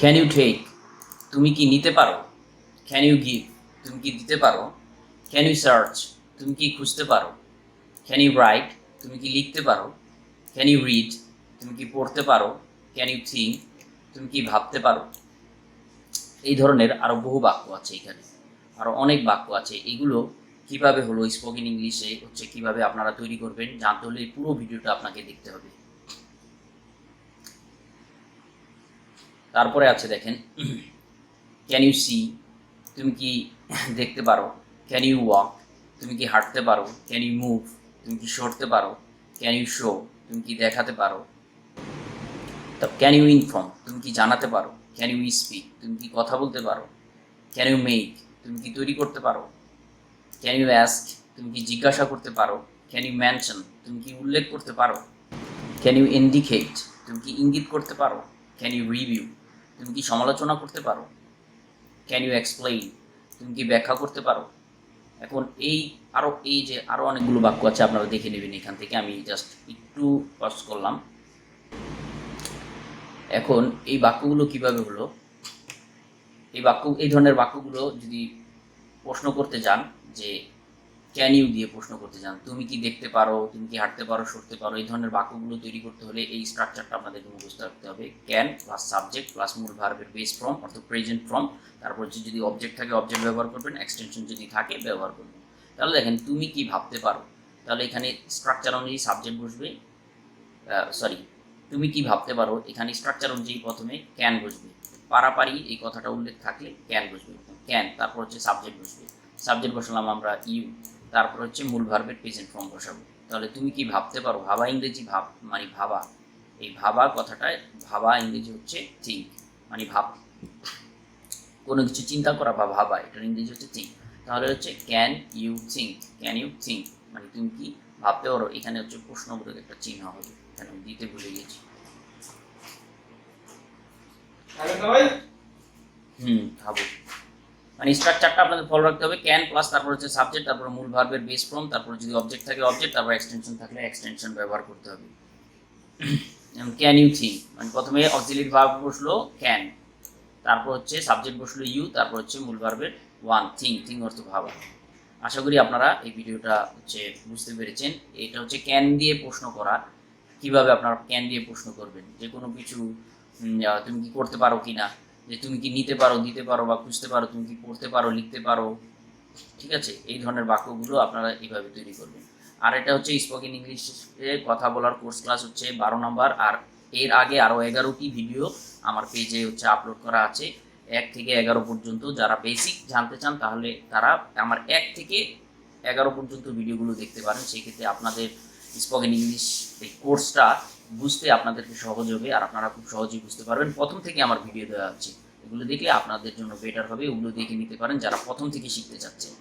Can you take তুমি কি নিতে পারো? ক্যান ইউ গিভ তুমি কি দিতে পারো? ক্যান ইউ সার্চ তুমি কি খুঁজতে পারো? ক্যান ইউ রাইট তুমি কি লিখতে পারো? ক্যান ইউ রিড তুমি কি পড়তে পারো? ক্যান ইউ থিঙ্ক তুমি কি ভাবতে পারো? এই ধরনের আরও বহু বাক্য আছে এখানে। আরও অনেক বাক্য আছে। এগুলো কীভাবে হলো? স্পোকেন ইংলিশে হচ্ছে কীভাবে আপনারা তৈরি করবেন? জানতে হলে পুরো ভিডিওটা আপনাকে দেখতে হবে। তারপরে আছে দেখেন ক্যান ইউ সি তুমি কি দেখতে পারো ক্যান ইউ ওয়াক তুমি কি হাঁটতে পারো ক্যান ইউ মুভ তুমি কি সরতে পারো ক্যান ইউ শো তুমি কি দেখাতে পারো তা ক্যান ইউ ইনফর্ম তুমি কি জানাতে পারো ক্যান ইউ স্পিক তুমি কি কথা বলতে পারো ক্যান ইউ মেক তুমি কি তৈরি করতে পারো ক্যান ইউ অ্যাস্ক তুমি কি জিজ্ঞাসা করতে পারো ক্যান ইউ মেনশন তুমি কি উল্লেখ করতে পারো ক্যান ইউ ইন্ডিকেট তুমি কি ইঙ্গিত করতে পারো ক্যান ইউ রিভিউ তুমি কি সমালোচনা করতে পারো? ক্যান ইউ এক্সপ্লেইন তুমি কি ব্যাখ্যা করতে পারো? এখন এই আরও এই যে আরও অনেকগুলো বাক্য আছে, আপনারা দেখে নেবেন এখান থেকে। আমি জাস্ট একটু পাস করলাম। এখন এই বাক্যগুলো কীভাবে হলো? এই বাক্য, এই ধরনের বাক্যগুলো যদি প্রশ্ন করতে যান যে ক্যান ইউ দিয়ে প্রশ্ন করতে যান তুমি কি দেখতে পারো? তুমি কি হাঁটতে পারো, সরতে পারো? এই ধরনের বাক্যগুলো তৈরি করতে হলে এই স্ট্রাকচারটা আপনাদেরকে মুখস্থ রাখতে হবে। ক্যান প্লাস সাবজেক্ট প্লাস মূল ভার্বের বেস ফর্ম অর্থাৎ প্রেজেন্ট ফর্ম তারপর হচ্ছে যদি অবজেক্ট থাকে অবজেক্ট ব্যবহার করবেন। এক্সটেনশন যদি থাকে, ব্যবহার করবেন। তাহলে দেখেন, তুমি কি ভাবতে পারো? তাহলে এখানে স্ট্রাকচার অনুযায়ী সাবজেক্ট বসবে। সরি তুমি কি ভাবতে পারো? এখানে স্ট্রাকচার অনুযায়ী প্রথমে ক্যান বসবে। পারাপারি এই কথাটা উল্লেখ থাকলে ক্যান বসবে। ক্যান তারপর হচ্ছে সাবজেক্ট বসবে। সাবজেক্ট বসালাম আমরা ইউ তারপর হচ্ছে মূল ভার্বের প্রেজেন্ট ফর্ম বসাবো। তাহলে তুমি কি ভাবতে পারো? ভাবা ইংরেজি ভাব মানে ভাবা। এই ভাবা কথাটায় ভাবা ইংরেজি হচ্ছে থিঙ্ক মানে ভাব। কোনো কিছু চিন্তা করা বা ভাবা এটার ইংরেজি হচ্ছে থিঙ্ক তাহলে হচ্ছে can you think can you think মানে তুমি কি ভাবতে পারো? এখানে হচ্ছে প্রশ্নবোধক একটা চিহ্ন হবে। এখানে দিতে ভুলে গেছি। হুম ভাবো। মানে স্ট্রাকচারটা আপনাদের ফলো রাখতে হবে ক্যান প্লাস তারপর হচ্ছে সাবজেক্ট তারপর মূল ভার্বের বেস ফর্ম তারপর যদি অবজেক্ট থাকে অবজেক্ট তারপর এক্সটেনশন থাকলে এক্সটেনশন ব্যবহার করতে হবে। ক্যান ইউ থিঙ্ক মানে প্রথমে অক্সিলিয়ারি ভার্ব বসল ক্যান তারপর হচ্ছে সাবজেক্ট বসল ইউ তারপর হচ্ছে মূল ভার্বের ওয়ান থিঙ্ক থিঙ্ক অর্থ ভাবা। আশা করি আপনারা এই ভিডিওটা হচ্ছে বুঝতে পেরেছেন। এটা হচ্ছে ক্যান দিয়ে প্রশ্ন করা, কীভাবে আপনারা ক্যান দিয়ে প্রশ্ন করবেন? যে কোনো কিছু তুমি কি করতে পারো কি না যে তুমি কি নিতে পারো, দিতে পারো বা খুঁজতে পারো, তুমি কি পড়তে পারো, লিখতে পারো, ঠিক আছে? এই ধরনের বাক্যগুলো আপনারা এইভাবে তৈরি করবেন। আর এটা হচ্ছে স্পোকেন ইংলিশে কথা বলার কোর্স ক্লাস হচ্ছে বারো নম্বর, আর এর আগে আরও এগারোটি ভিডিও আমার পেজে হচ্ছে আপলোড করা আছে। এক থেকে এগারো পর্যন্ত যারা বেসিক জানতে চান, তাহলে তারা আমার এক থেকে এগারো পর্যন্ত ভিডিওগুলো দেখতে পারেন। সেক্ষেত্রে আপনাদের স্পোকেন ইংলিশ এই কোর্সটা বুঝতে আপনাদেরকে সহজ হবে আর আপনারা খুব সহজেই বুঝতে পারবেন। প্রথম থেকে আমার ভিডিও দেওয়া হচ্ছে। এগুলো দেখলে আপনাদের জন্য বেটার হবে। ওগুলো দেখে নিতে পারেন যারা প্রথম থেকে শিখতে চাচ্ছেন।